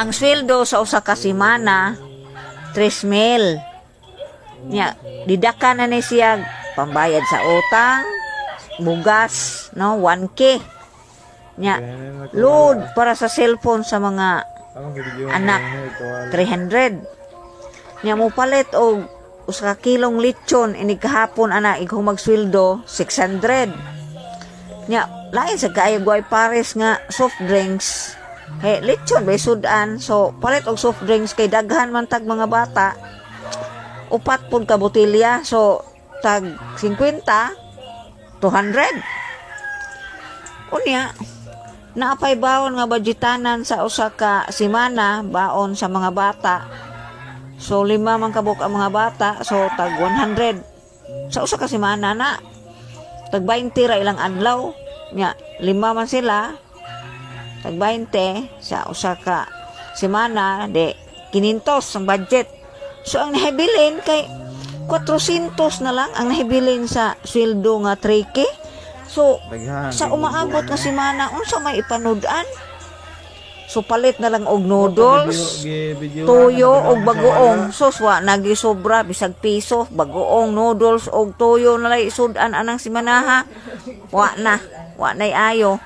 ang sweldo sa usa ka semana 3 mil. Nya, didaka na ni siya pambayad sa utang, bugas, no, 1K. Nya, load para sa cellphone sa mga anak 300. Nya mo palit og usa ka kilong lechon ini kahapon ana ikaw magsweldo 600. Nya, lain sa kaayo guay pares nga soft drinks. Hey, lechon bay sudan. So, palit og soft drinks kay daghan man tag mga bata. Upat pud ka botelya. So, tag 50, 200. Unya, naapay baon nga budgetanan sa usa ka semana baon sa mga bata. So, lima man kabuk ang mga bata. So, tag 100. Sa usa ka semana na. Tag 20 ra ilang adlaw. Nya, lima man sila. Tag 20 sa usa ka semana de 500 ang budget. So ang nahibilin kay 400 na lang ang nahibilin sa sweldo nga 3K. So sa umaabot nga semana unsa may ipanudan? So palit na lang og noodles, tuyo og bagoong. Sus wa nagi sobra bisag piso, bagoong noodles og tuyo na lay sudan anang semana ha. Wa na, wa nay ayo.